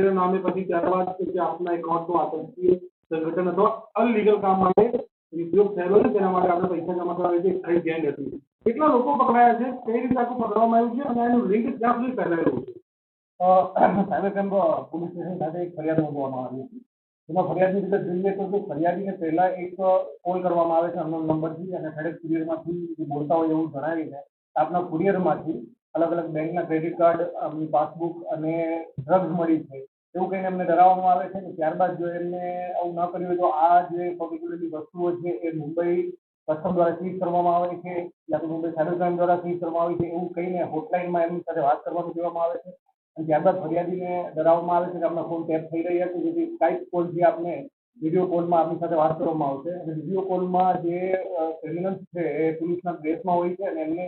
વગેરે નામે પછી ત્યારબાદ કે આપના એકાઉન્ટનું આતંકીય સંગઠન અથવા અનલીગલ કામ માટે ઉપયોગ થયેલો છે તેના માટે આપણે પૈસા જમા કરાવી છે કઈ ગેંગ હતી કેટલા લોકો પકડાયા છે કઈ રીતે આખું પકડવામાં આવ્યું છે અને એનું લિંક ક્યાં સુધી ફેલાયેલું છે સાયબર ક્રાઇમ પોલીસ સ્ટેશન ખાતે એક ફરિયાદ નોંધવામાં આવી હતી એમાં ફરિયાદની રીતે જોઈએ તો જે ફરિયાદીને પહેલા એક કોલ કરવામાં આવે છે અનનોન નંબરથી અને ફેડેક્સ કુરિયરમાંથી જે બોલતા હોય એવું જણાવીને આપના કુરિયરમાંથી અલગ અલગ બેંકના ક્રેડિટ કાર્ડ આપની પાસબુક અને ડ્રગ્સ મળી છે એવું કહીને એમને ડરાવવામાં આવે છે ને ત્યારબાદ જો એમને આવું ન કર્યું હોય તો આ જે પર્ટિક્યુલરલી વસ્તુઓ છે એ મુંબઈ કસ્ટમ દ્વારા સીઝ કરવામાં આવે છે યા તો મુંબઈ સાયબર ક્રાઇમ દ્વારા સીઝ કરવામાં આવે છે એવું કહીને હોટલાઇનમાં એમની સાથે વાત કરવાનું કહેવામાં આવે છે. અને ત્યારબાદ ફરિયાદીને ડરાવવામાં આવે છે કે આપણા ફોન ટેપ થઈ રહ્યા છે જેથી સ્કાઇપ જે આપને વીડિયો કોલમાં આપની સાથે વાત કરવામાં આવશે. અને વીડિયો કોલમાં જે ક્રિમિનલ્સ છે એ પોલીસના ડ્રેસમાં હોય છે અને એમને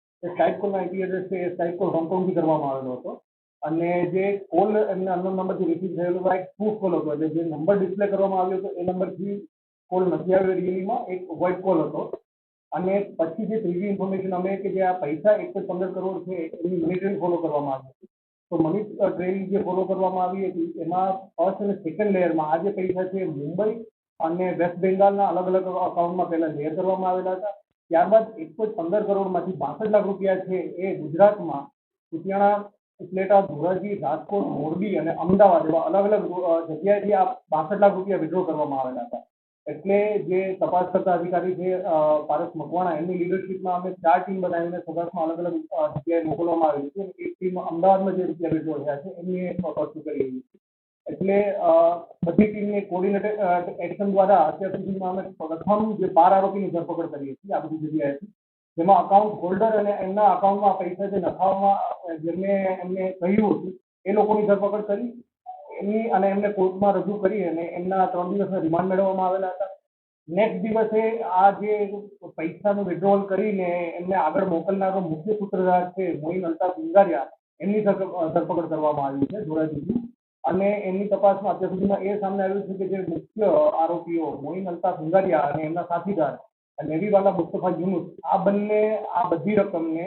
એ સ્કાઇપ કોલનો છે, એ કોલ હોંગકોંગથી કરવામાં આવેલો હતો. અને જે કોલ એમને અનનોન નંબરથી રિસીવ થયેલો હતો એક પ્રૂફ કોલ હતો. એટલે જે નંબર ડિસ્પ્લે કરવામાં આવ્યો હતો, એ નંબરથી કોલ નથી આવ્યો રિયલીમાં એક વોઇડ કોલ હતો. અને પછી જે ત્રીજી ઇન્ફોર્મેશન અમે કે જે આ પૈસા એકસો પંદર કરોડ છે, એની મની ટ્રેલ ફોલો કરવામાં આવી હતી. તો મની ટ્રેલ જે ફોલો કરવામાં આવી હતી, એમાં ફર્સ્ટ અને સેકન્ડ લેયરમાં આ જે પૈસા છે, મુંબઈ અને વેસ્ટ બેંગાલના અલગ અલગ અકાઉન્ટમાં પહેલા લેયર કરવામાં આવેલા હતા. ત્યારબાદ એકસો પંદર કરોડમાંથી બાસઠ લાખ રૂપિયા છે એ ગુજરાતમાં કુતિયાણા, ઉપલેટા, ધોરાજી, રાજકોટ, મોરબી અને અમદાવાદ એવા અલગ અલગ જગ્યાએથી આ બાસઠ લાખ રૂપિયા વિડ્રો કરવામાં આવેલા હતા. એટલે જે તપાસ કરતા અધિકારી છે પારસ મકવાણા, એમની લીડરશીપમાં અમે ચાર ટીમ બનાવીને સૌરાષ્ટ્રમાં અલગ અલગ જગ્યાએ મોકલવામાં આવી છે. એક ટીમ અમદાવાદમાં જે રૂપિયા વિડ્રો થયા છે એમની પર્સ્યુ કરી છે. એટલે બધી ટીમને કોર્ડિનેટેડ એક્શન દ્વારા અત્યાર સુધીમાં અમે પ્રથમ જે બાર આરોપીની ધરપકડ કરીએ છીએ આ બધી જગ્યાએથી જેમાં અકાઉન્ટ હોલ્ડર અને એમના અકાઉન્ટમાં પૈસા જે નખાવવામાં જેમને એમને કહ્યું હતું, એ લોકોની ધરપકડ કરી, એમની અને એમને કોર્ટમાં રજૂ કરી અને એમના ત્રણ દિવસના રિમાન્ડ મેળવવામાં આવેલા હતા. નેક્સ્ટ દિવસે આ જે પૈસાનું વિડ્રોવલ કરીને એમને આગળ મોકલનારો મુખ્ય સૂત્રધાર છે મોઇન અલ્તાફ ગુંગારિયા એમની ધરપકડ કરવામાં આવી છે, ધોરાજીથી. અને એમની તપાસમાં અત્યાર સુધીમાં એ સામે આવ્યું છે કે જે મુખ્ય આરોપીઓ મોઇન અલ્તાફ ગુંગારિયા અને એમના સાથીદાર નેવીવાલા મુસ્તફા યુનુસ, આ બંને, આ બધી રકમને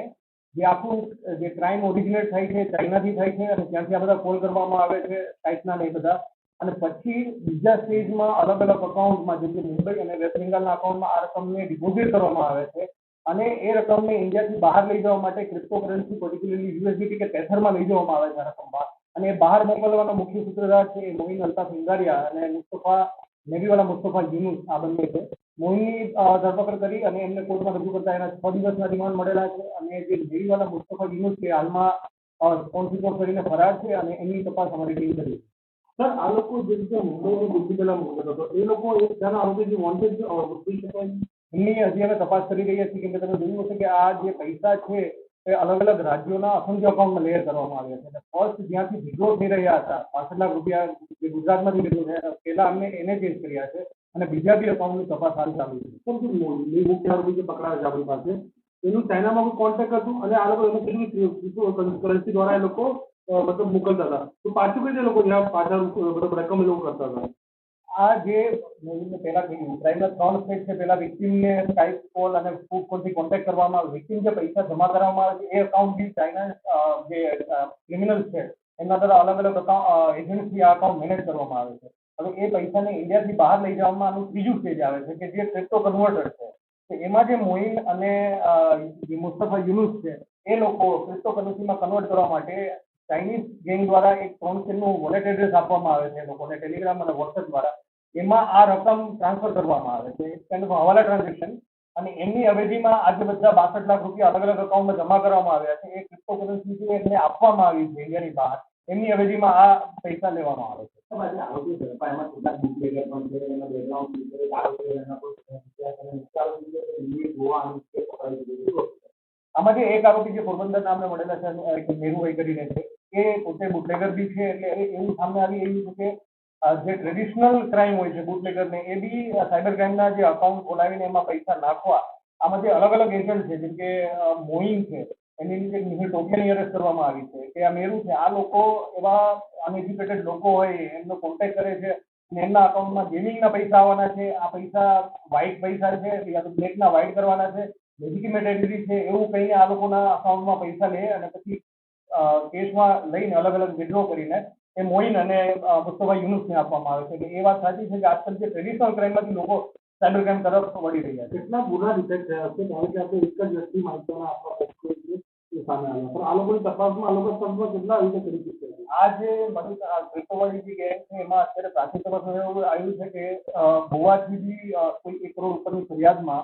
જે આખું, જે ક્રાઇમ ઓરિજિનેટ થાય છે, ચાઇનાથી થાય છે અને ત્યાંથી આ બધા કોલ કરવામાં આવે છે ટાઈપના ને એ બધા. અને પછી બીજા સ્ટેજમાં અલગ અલગ અકાઉન્ટમાં જેમ કે મુંબઈ અને વેસ્ટ બેંગાલના અકાઉન્ટમાં આ રકમને ડિપોઝિટ કરવામાં આવે છે. અને એ રકમને ઇન્ડિયાથી બહાર લઈ જવા માટે ક્રિપ્ટોકરન્સી પર્ટિક્યુલરલી યુએસડીટી કે પેથરમાં લઈ જવામાં આવે છે આ રકમ બહાર. અને એ બહાર મોકલવાનો મુખ્ય સૂત્રધાર છે એ મોઇન અલ્તાફ ઇંગારિયા અને મુસ્તફા નેવીવાલા મુસ્તફા યુનુસ આ બંને છે મોઇનની ધરપકડ કરી અને એમને કોર્ટમાં રજૂ કરતા એના છ દિવસના રિમાન્ડ મળેલા છે અને જે નેવીવાલા મુસ્તફા યુનુસ છે હાલમાં કોન્સિક્વન્સ કરીને ફરાર છે અને એમની તપાસ અમારી ટીમ કરી સર આ લોકો જે રીતે મુંબઈની બુદ્ધિ પેલા મોકલતો હતો એ લોકો એક જણા આરોપી વોન્ટેડ કહી શકાય એમની હજી અમે તપાસ કરી રહ્યા છીએ કેમ કે તમે જોયું હશે કે આ જે પૈસા છે અલગ અલગ રાજ્યોના અસંખ્ય અકાઉન્ટમાં લેયર કરવામાં આવ્યા છે. અને ફર્સ્ટ જ્યાંથી વિડ્રો થઈ રહ્યા હતા, પાસઠ લાખ રૂપિયા જે ગુજરાતમાંથી વિડ્રો થયા પહેલા અમને એને ચેન્જ કર્યા છે અને બીજા બી અકાઉન્ટની તપાસ હાલ ચાલુ છે. કેમ કે મોદી મુખ્ય આરોપી જે પકડાયા છે આપણી પાસે, એનું ચાઇનામાં કોઈ કોન્ટેક્ટ હતું અને આ લોકો એને કેટલી કરન્સી દ્વારા એ લોકો મતલબ મોકલતા હતા. તો પાછું કઈ લોકો જ્યાં પાછા મતલબ રકમ એ લોકો કરતા હતા. આ જે મેં પહેલા કહ્યું ક્રાઇમના ત્રણ સ્ટેજ છે, પહેલા વિક્ટિમને સ્કાઇપ કોલ અને ફૂડ કોલથી કોન્ટેક્ટ કરવામાં આવે. વિક્ટિમ જે પૈસા જમા કરવામાં આવે છે, એ અકાઉન્ટ બી ચાઇના જે ક્રિમિનલ છે એમના દ્વારા અલગ અલગ એજન્સી આ અકાઉન્ટ મેનેજ કરવામાં આવે છે. હવે એ પૈસાને ઇન્ડિયાથી બહાર લઈ જવામાં આનું ત્રીજું સ્ટેજ આવે છે, કે જે ક્રિપ્ટો કન્વર્ટર છે. એમાં જે મોઇન અને મુસ્તફા યુનુસ છે, એ લોકો ક્રિપ્ટો કરન્સીમાં કન્વર્ટ કરવા માટે ચાઇનીઝ ગેંગ દ્વારા એક ત્રણ વોલેટ એડ્રેસ આપવામાં આવે છે લોકોને ટેલિગ્રામ અને વોટ્સએપ દ્વારા. એમાં આ રકમ ટ્રાન્સફર કરવામાં આવે છે. કાઇન્ડ હવાલા ટ્રાન્ઝેક્શન અને એમની અવેજીમાં આજે બધા બાસઠ લાખ રૂપિયા અલગ અલગ અકાઉન્ટમાં જમા કરવામાં આવ્યા છે. એ ક્રિપ્ટો કરન્સી જે એમને આપવામાં આવી છે ઇન્ડિયાની બહાર. એમની અવેજીમાં આ પૈસા લેવામાં આવે છે. આમાં જે એક આરોપી જે પોરબંદર નામને મળેલા છે એક મેરુભાઈ કરીને છે, એ પોતે બુટલેગર બી છે, એટલે એવું સામે આવી એવું છે કે જે ટ્રેડિશનલ ક્રાઇમ હોય છે બુટલેગર ને એ બી સાયબર ક્રાઇમના જે અકાઉન્ટ ખોલાવીને એમાં પૈસા નાખવા, આમાં જે અલગ અલગ એજન્ટ છે, જેમ કે મોઇન છે, એની નીચે નિખિલ ટોપિયાની અરેસ્ટ કરવામાં આવી છે, કે આ મેરુ છે, આ લોકો એવા અનએજ્યુકેટેડ લોકો હોય, એમનો કોન્ટેક્ટ કરે છે, અને એમના અકાઉન્ટમાં ગેમિંગના પૈસા આવવાના છે, આ પૈસા વ્હાઇટ પૈસા છે, યા તો બ્લેકના વ્હાઇટ કરવાના છે લેજિટિમેટ એન્ટિટી છે એવું કહીને આ લોકોના અકાઉન્ટમાં પૈસા લે અને પછી અ, કેસમાં લઈને અલગ અલગ વિડ્રો કરીને એ મોઇન અને અ, મુસ્તફા યુનુસને આપવામાં આવે છે એટલે એ વાત સાચી છે કે આજકાલ જે ટ્રેડિશનલ ક્રાઇમમાંથી લોકો સાયબર ક્રાઇમ તરફ વળી રહ્યા છે કેટલા ગુના ડિટેક્ટ થયા છે કારણ કે આપણે એક જ વ્યક્તિ માહિતીના આપવા પક્ષો છે એ સામે આવ્યા પણ આ લોકોની તપાસમાં આ લોકો તપાસમાં કેટલા આવી રીતે કરી શકશે આ જે મધુ આ ક્રિપ્ટોવાળી જે ગેમ છે એમાં અત્યારે પ્રાથમિક તપાસમાં એવું આવ્યું છે કે અ, ગોવાથી બી અ, કોઈ એક કરોડ ઉપરની ફરિયાદમાં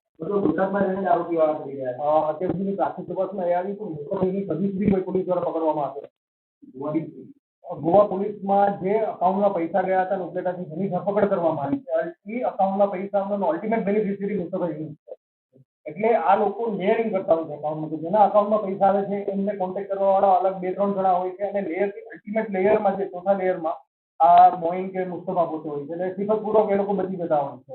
ચાલતા હતા બધું ગુજરાતમાં રહીને જ આરોપી વાળા કરી રહ્યા અ, અત્યાર સુધીની પ્રાથમિક તપાસમાં એ આવી કે મુસ્તફા યુનુસ હજી સુધી કોઈ પોલીસ દ્વારા પકડવામાં આવ્યો છે ગોવા ગોવા પોલીસમાં જે અકાઉન્ટમાં પૈસા ગયા હતા અને ઉપલેટાથી જેની ધરપકડ કરવામાં આવી છે એ અકાઉન્ટના પૈસાનો અલ્ટિમેટ બેનિફિશિયરી મુસ્તફા યુનુસ છે એટલે આ લોકો લેયરિંગ કરતા હોય છે અકાઉન્ટમાં કે જેના અકાઉન્ટમાં પૈસા આવે છે એમને કોન્ટેક્ટ કરવા વાળા અલગ બે ત્રણ જણા હોય છે અને લેયર અલ્ટિમેટ લેયરમાં જે ચોથા લેયરમાં આ મોઇન કે મુસ્તફા પોતે હોય છે એટલે સિફતપૂર્વક એ લોકો બચી જતા હોય છે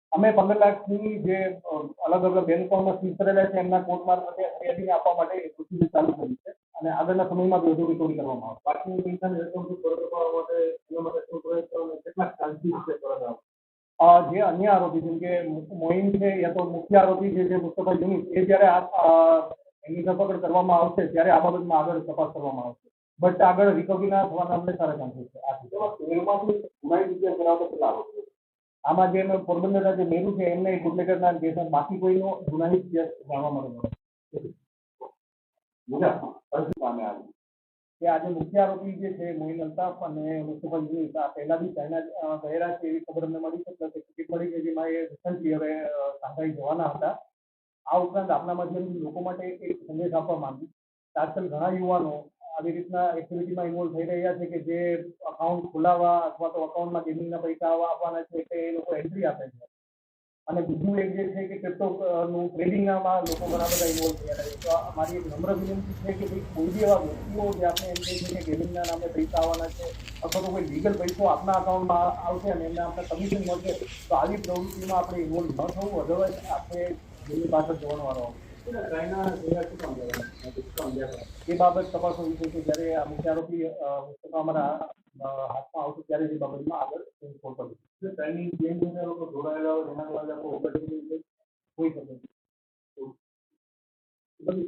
અમે પંદર લાખની જે અ, અલગ અલગ બેંક એકાઉન્ટમાં સીઝ કરેલા છે એમના કોર્ટ મારફતે ફરિયાદીને આપવા માટે પ્રોસિજર ચાલુ કરી છે અને આગળના સમયમાં વધુ રિકવરી કરવામાં આવશે બાકી પૈસાની રકમથી પરત અપાવવા માટે એના માટે શું પ્રયત્ન અને કેટલા ચાન્સીસ છે પરત આપવા અ, જે અન્ય આરોપી જેમ કે મો- મોઇન છે યા તો મુખ્ય આરોપી છે જે મુસ્તફા યુનિસ એ જ્યારે આ અ, એની ધરપકડ કરવામાં આવશે ત્યારે આ બાબતમાં આગળ તપાસ કરવામાં આવશે બટ આગળ રિકવરીના થવાના અમને સારા ચાન્સીસ છે આ આમાં જે પોરબંદરના જે મેરુ છે એમને ગુટલેગરના કેસ બાકી કોઈનો ગુનાહિત કેસ જાણવા આવી. કે આજે મુખ્ય આરોપી જે છે મોહિન અલ્તાફ અને મુસ્તફા યુનિસ આ પહેલા બી ચાઇના ગયેલા છે એવી ખબર અમને મળી છે પ્લસ ટિકિટ મળી છે જેમાં એ રિસન્ટલી હવે શાંઘાઈ જવાના હતા. આ ઉપરાંત આપના માધ્યમથી લોકો માટે એક સંદેશ આપવા માંગુ આજકાલ ઘણા યુવાનો આવી રીતના એક્ટિવિટીમાં ઇન્વોલ્વ થઈ રહ્યા છે કે જે અકાઉન્ટ ખોલાવવા અથવા તો અકાઉન્ટમાં ગેમિંગના પૈસા આપવાના છે કે એ લોકો એન્ટ્રી આપે છે. અને બીજું એક જે છે કે ક્રિપ્ટો નું ટ્રેડિંગમાં લોકો ઘણા બધા ઇન્વોલ્વ થયા છે. તો મારી એક નમ્ર વિનંતી છે કે ભાઈ કોઈ બી એવા વ્યક્તિઓ જે આપણે એમ કહે કે ગેમિંગના નામે પૈસા આવવાના છે અથવા તો કોઈ લીગલ પૈસો આપના અકાઉન્ટમાં આવશે અને એમને આપણે કમિશન મળશે, તો આવી પ્રવૃત્તિમાં આપણે ઇન્વોલ્વ ન થવું. અધરવાઇઝ આપણે જેની પાછળ જોવાનો વારો આવશે. એટલે ચાઇના ગયા શું કામ કરવાના શું કામ ગયા એ બાબત તપાસનો વિષય છે જ્યારે આ મુખ્ય આરોપી અ, મુસ્તફા અમારા અ, હાથમાં આવશે ત્યારે જ એ બાબતમાં આગળ શોધ કરીશું. એટલે ચાઇનીઝ ગેમ સાથે લોકો જોડાયેલા હોય એના કારણે આપણે ઓપરેશન હોઈ શકે છે. બધી